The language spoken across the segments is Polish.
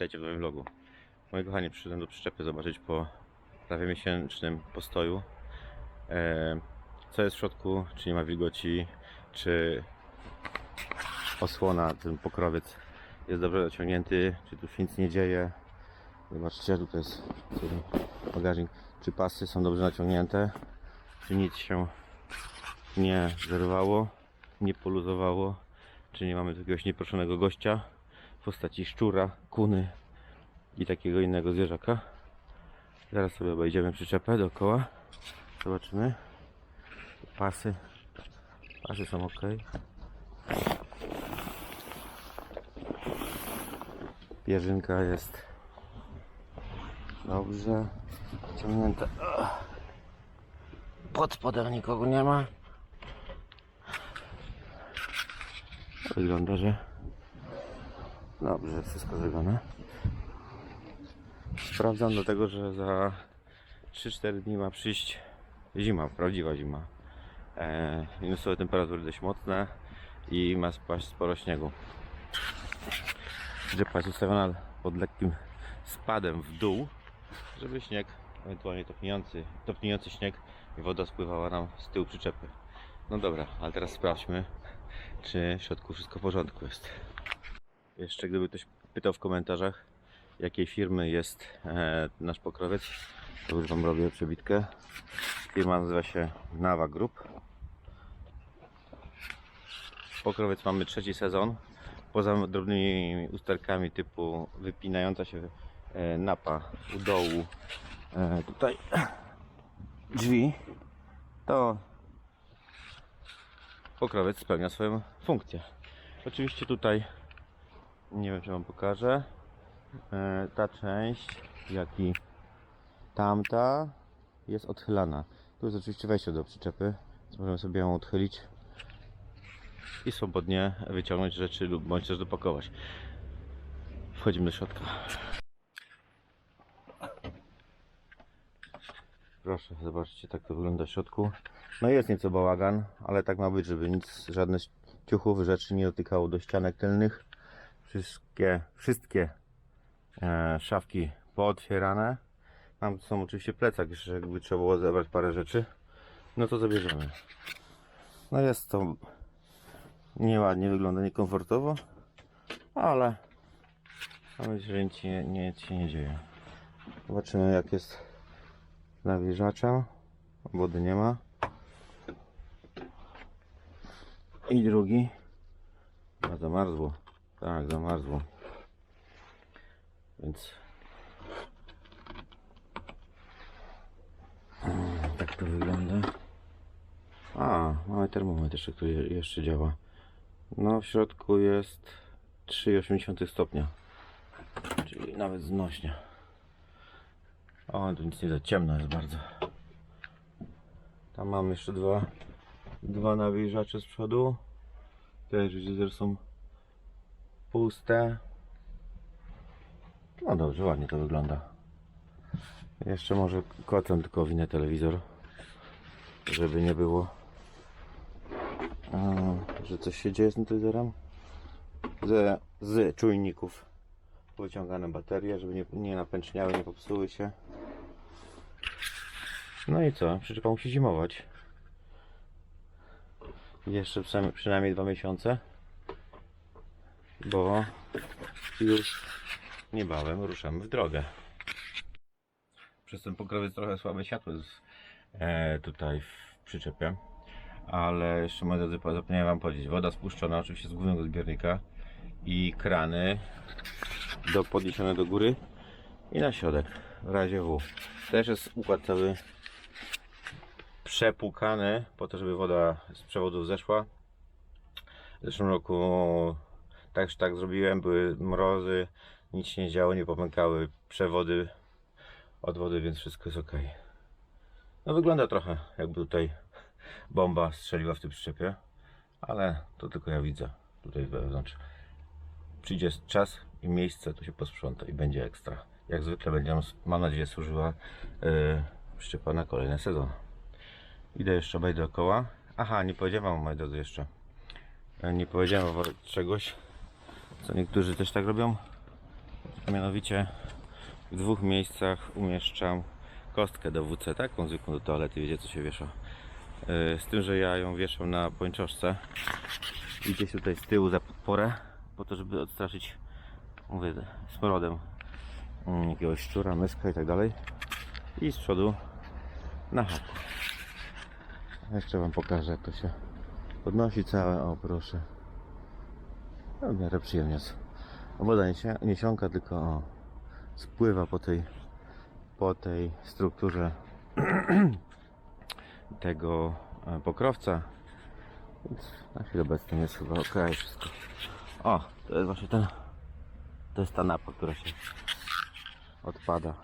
Witajcie w nowym vlogu. Moi kochani, przyszedłem do przyczepy zobaczyć po prawie miesięcznym postoju e, co jest w środku, czy nie ma wilgoci, czy osłona, ten pokrowiec jest dobrze dociągnięty, czy tu się nic nie dzieje. Zobaczcie, tutaj jest bagażnik, czy pasy są dobrze naciągnięte, czy nic się nie zerwało, nie poluzowało, czy nie mamy jakiegoś nieproszonego gościa w postaci szczura, kuny i takiego innego zwierzaka. Zaraz sobie obejdziemy przyczepę dookoła. Zobaczymy. Pasy. Pasy są ok. Pierzynka jest dobrze ciągnięta. Pod spodem nikogo nie ma. Wygląda, że dobrze, wszystko zrobione. Sprawdzam dlatego, że za 3-4 dni ma przyjść zima, prawdziwa zima. E, minusowe temperatury dość mocne i ma spaść sporo śniegu. Drzepa jest ustawiona pod lekkim spadem w dół, żeby śnieg, ewentualnie topniejący, topniejący śnieg i woda spływała nam z tyłu przyczepy. No dobra, ale teraz sprawdźmy, czy w środku wszystko w porządku jest. Jeszcze gdyby ktoś pytał w komentarzach, jakiej firmy jest e, nasz pokrowiec, to już Wam robię przebitkę. Firma nazywa się Nawa Group. Pokrowiec mamy trzeci sezon. Poza drobnymi usterkami typu wypinająca się e, napa u dołu e, tutaj drzwi, to pokrowiec spełnia swoją funkcję. Oczywiście tutaj nie wiem czy Wam pokażę e, ta część jak i tamta jest odchylana. Tu jest oczywiście wejście do przyczepy, możemy sobie ją odchylić i swobodnie wyciągnąć rzeczy lub bądź też dopakować. Wchodzimy do środka. Proszę, zobaczcie, tak to wygląda w środku. No jest nieco bałagan, ale tak ma być, żeby nic, żadne ciuchów, rzeczy nie dotykało do ścianek tylnych. Wszystkie, wszystkie e, szafki pootwierane. Tam są oczywiście plecak, jeszcze jakby trzeba było zebrać parę rzeczy. No to zabierzemy. No jest to nieładnie, wygląda niekomfortowo, ale mam nadzieję, że nic się nie, się nie dzieje. Zobaczymy jak jest z nawilżaczem. Wody nie ma. I drugi. A zamarzło. Tak, zamarzło. Więc Mm, tak to wygląda. A, mamy termometr jeszcze, który jeszcze działa. No w środku jest 3,8 stopnia. Czyli nawet znośnie. O, tu nic nie za ciemno jest bardzo. Tam mam jeszcze dwa dwa nawilżacze z przodu. Te że są puste. No dobrze, ładnie to wygląda. Jeszcze może kotem tylko winę telewizor, żeby nie było, że coś się dzieje z tym telewizorem. Z, z czujników wyciągane baterie, żeby nie, nie napęczniały, nie popsuły się. No i co? Przyczepa musi zimować. Jeszcze przynajmniej dwa miesiące, bo już niebawem ruszamy w drogę. Przez ten pokrowiec trochę słabe światło jest tutaj w przyczepie. Ale jeszcze moi drodzy, zapomniałem Wam powiedzieć. Woda spuszczona oczywiście z głównego zbiornika i krany do podniesione do góry i na środek w razie W. Też jest układ cały przepłukany po to, żeby woda z przewodów zeszła. W zeszłym roku tak, tak zrobiłem, były mrozy, nic się nie działo, nie pomykały przewody od wody, więc wszystko jest ok. No wygląda trochę jakby tutaj bomba strzeliła w tym przyczepie, ale to tylko ja widzę tutaj wewnątrz. Przyjdzie czas i miejsce, to się posprząta i będzie ekstra. Jak zwykle będzie mam nadzieję, służyła yy, przyczepa na kolejny sezon. Idę jeszcze obejdę dookoła. Aha, nie powiedziałem moi drodzy, jeszcze. E, Nie powiedziałem czegoś, co niektórzy też tak robią. Mianowicie w dwóch miejscach umieszczam kostkę do WC, taką zwykłą do toalety, wiecie co się wiesza. Yy, Z tym, że ja ją wieszam na pończoszce i gdzieś tutaj z tyłu za podporę, po to, żeby odstraszyć, mówię, smrodem mm, jakiegoś szczura, myska i tak dalej. I z przodu na haku. Jeszcze Wam pokażę, jak to się podnosi całe. O, proszę. No, w miarę przyjemnie woda nie, nie siąka, tylko o, spływa po tej, po tej strukturze tego e, pokrowca. Więc na chwilę obecną jest chyba ok wszystko. O, to jest właśnie ten, to jest ta napa, która się odpada.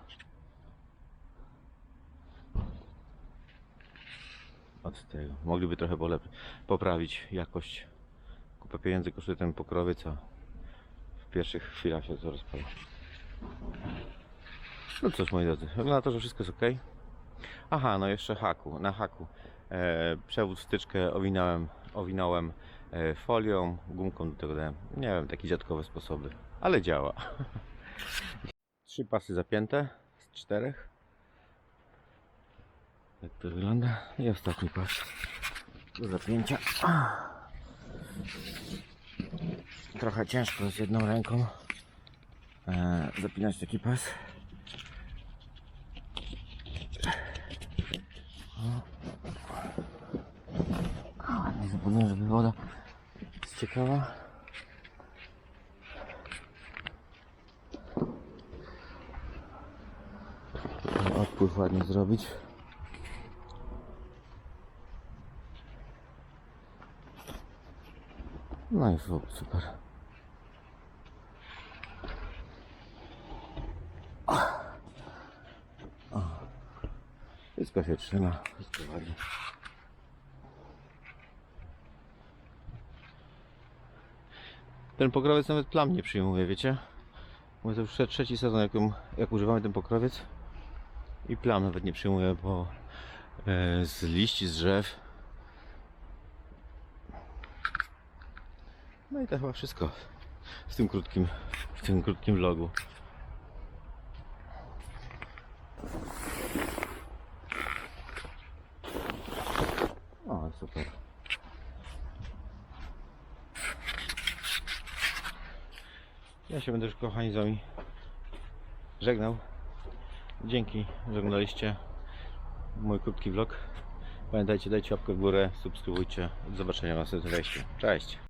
Od tego. Mogliby trochę poprawić jakość. Kupę pieniędzy kosztuje ten pokrowiec, a w pierwszych chwilach się to rozpala. No cóż moi drodzy, wygląda na to, że wszystko jest ok. Aha, no jeszcze haku, na haku. E, przewód wtyczkę owinąłem, owinąłem e, folią, gumką do tego dałem. Nie wiem, takie dziadkowe sposoby, ale działa. Trzy pasy zapięte z czterech. Jak to wygląda? I ostatni pas do zapięcia. Trochę ciężko jest jedną ręką e, zapinać taki pas. Ładnie zapomniałem, żeby woda ściekała. Odpływ ładnie zrobić. No i fu- super. O. Wszystko się trzyma, wszystko ładnie. Ten pokrowiec nawet plam nie przyjmuje, wiecie? Mówię, to już trze- trzeci sezon, jak, jak używamy ten pokrowiec i plam nawet nie przyjmuje, bo e, z liści, z drzew. No i to chyba wszystko w tym krótkim, w tym krótkim vlogu. O, super. Ja się będę już kochani z wami żegnał. Dzięki, że oglądaliście mój krótki vlog. Pamiętajcie, dajcie łapkę w górę, subskrybujcie. Do zobaczenia w następnym wejściu. Cześć!